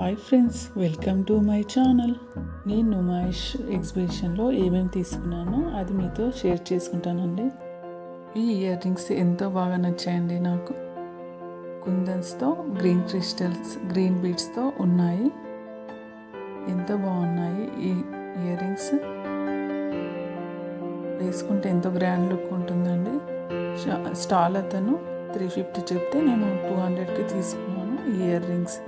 Hi friends welcome to my channel నేను నుమాయిష్ ఎగ్జిబిషన్లో ఏమేమి తీసుకున్నానో అది మీతో షేర్ చేసుకుంటానండి. ఈ ఇయర్ రింగ్స్ ఎంతో బాగా నచ్చాయండి నాకు. కుందన్స్తో గ్రీన్ క్రిస్టల్స్ గ్రీన్ బీడ్స్తో ఉన్నాయి. ఎంతో బాగున్నాయి ఈ ఇయర్ రింగ్స్ వేసుకుంటే ఎంతో గ్రాండ్ లుక్ ఉంటుందండి. స్టాల్ అతను త్రీ ఫిఫ్టీ చెప్తే నేను టూ హండ్రెడ్కి తీసుకున్నాను ఈ ఇయర్ రింగ్స్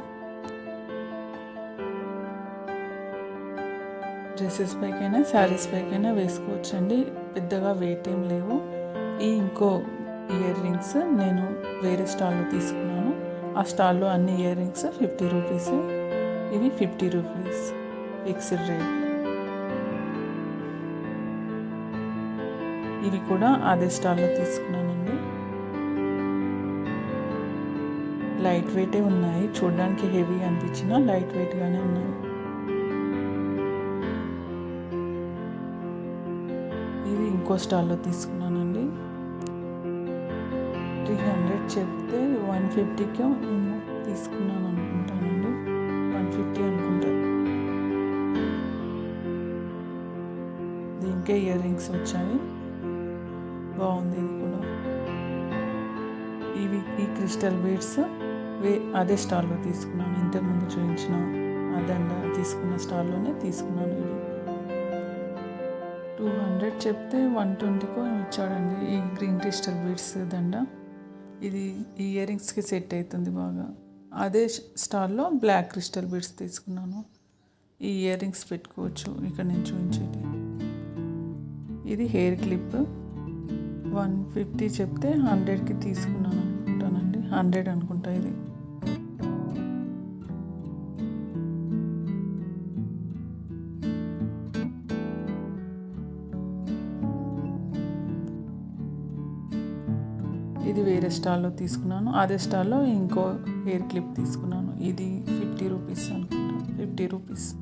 డ్రెస్సెస్ పైకైనా శారీస్ పైకైనా వేసుకోవచ్చండి. పెద్దగా వెయిట్ ఏం లేవు. ఈ ఇంకో ఇయర్ రింగ్స్ నేను వేరే స్టాల్లో తీసుకున్నాను. ఆ స్టాల్లో అన్ని ఇయర్ రింగ్స్ ఫిఫ్టీ రూపీస్ ఇవి ఫిఫ్టీ రూపీస్ ఫిక్స్డ్ రేట్ ఇవి కూడా అదే స్టాల్లో తీసుకున్నానండి. లైట్ వెయిటే ఉన్నాయి. చూడడానికి హెవీ అనిపించిన లైట్ వెయిట్గానే ఉన్నాయి. ఇది ఇంకో స్టాల్లో తీసుకున్నానండి. త్రీ హండ్రెడ్ చెప్తే వన్ ఫిఫ్టీకి తీసుకున్నాను అనుకుంటానండి వన్ ఫిఫ్టీ అనుకుంటా. దీనికే ఇయర్ రింగ్స్ వచ్చాయి. బాగుంది ఇది కూడా. ఇవి ఈ క్రిస్టల్ బీడ్స్ వే అదే స్టాల్లో తీసుకున్నాను. ఇంతకుముందు చూపించిన ఆ తీసుకున్న స్టాల్లోనే తీసుకున్నాను ఇవి టూ హండ్రెడ్ చెప్తే వన్ ట్వంటీకో ఇచ్చాడండి ఈ గ్రీన్ క్రిస్టల్ బీడ్స్ దండ. ఇది ఈ ఇయర్ రింగ్స్కి సెట్ అవుతుంది బాగా. అదే స్టాల్లో బ్లాక్ క్రిస్టల్ బీడ్స్ తీసుకున్నాను. ఈ ఇయర్ రింగ్స్ పెట్టుకోవచ్చు. ఇక్కడ నేను చూపించేది. ఇది హెయిర్ క్లిప్. వన్ ఫిఫ్టీ చెప్తే హండ్రెడ్కి తీసుకున్నాను అనుకుంటానండి. హండ్రెడ్ అనుకుంటా ఇది. ఇది వేరే స్టాల్లో తీసుకున్నాను. అదే స్టాల్లో ఇంకో హెయిర్ క్లిప్ తీసుకున్నాను. ఇది ఫిఫ్టీ రూపీస్ అనుకుంటాను ఫిఫ్టీ రూపీస్.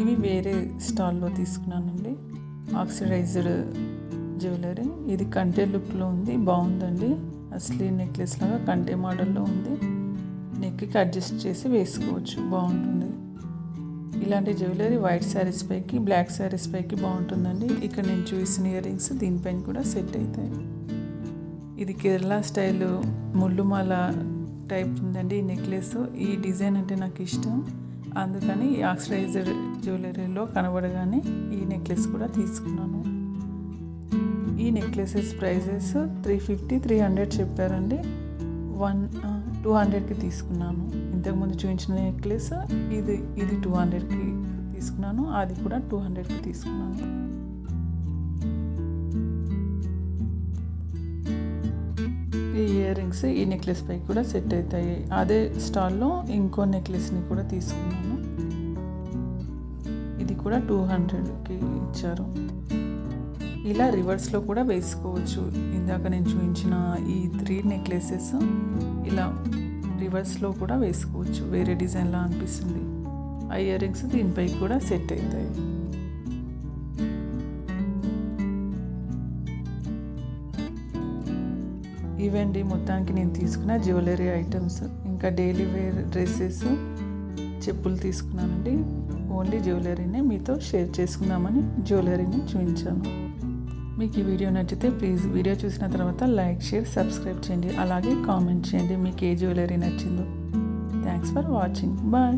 ఇవి వేరే స్టాల్లో తీసుకున్నానండి. Oxidised jewellery. ఇది కంటే లుక్లో ఉంది బాగుందండి. అసలీ నెక్లెస్ లాగా కంటే మోడల్లో ఉంది. నెక్కి అడ్జస్ట్ చేసి వేసుకోవచ్చు. బాగుంటుంది. ఇలాంటి జ్యువెలరీ వైట్ శారీస్ పైకి బ్లాక్ శారీస్ పైకి బాగుంటుందండి. ఇక్కడ నేను చూసిన ఇయర్ రింగ్స్ దీనిపైన కూడా సెట్ అవుతాయి. ఇది కేరళ స్టైల్ ముళ్ళుమాల టైప్ ఉందండి ఈ నెక్లెస్. ఈ డిజైన్ అంటే నాకు ఇష్టం. అందుకని ఈ ఆక్సిడైజర్ జ్యువెలరీలో కనబడగానే ఈ నెక్లెస్ కూడా తీసుకున్నాను. ఈ necklaces prices three fifty three hundred చెప్పారండి. వన్ టూ హండ్రెడ్కి తీసుకున్నాను. ఇంతకుముందు చూపించిన నెక్లెస్ ఇది ఇది టూ హండ్రెడ్కి తీసుకున్నాను. అది కూడా టూ హండ్రెడ్కి తీసుకున్నాను. ఈ ఇయర్ రింగ్స్ ఈ నెక్లెస్ పై కూడా సెట్ అవుతాయి. అదే స్టాల్లో ఇంకో నెక్లెస్ని కూడా తీసుకున్నాను. ఇది కూడా టూ హండ్రెడ్కి ఇచ్చారు. ఇలా రివర్స్లో కూడా వేసుకోవచ్చు. ఇందాక నేను చూపించిన ఈ త్రీ నెక్లెసెస్ ఇలా రివర్స్లో కూడా వేసుకోవచ్చు. వేరే డిజైన్లా అనిపిస్తుంది. ఆ ఇయర్ రింగ్స్ దీనిపై కూడా సెట్ అవుతాయి. ఇవండి మొత్తానికి నేను తీసుకున్న జ్యువెలరీ ఐటమ్స్. ఇంకా డైలీ వేర్ డ్రెస్సెస్ చెప్పులు తీసుకున్నానండి. ఓన్లీ జ్యువెలరీనే మీతో షేర్ చేసుకుందామని జ్యువెలరీని చూపించాను. మీకు ఈ వీడియో నచ్చితే ప్లీజ్ వీడియో చూసిన తర్వాత లైక్ షేర్ సబ్స్క్రైబ్ చేయండి. అలాగే కామెంట్ చేయండి మీకు ఏ జ్యువెలరీ నచ్చిందో. Thanks for watching bye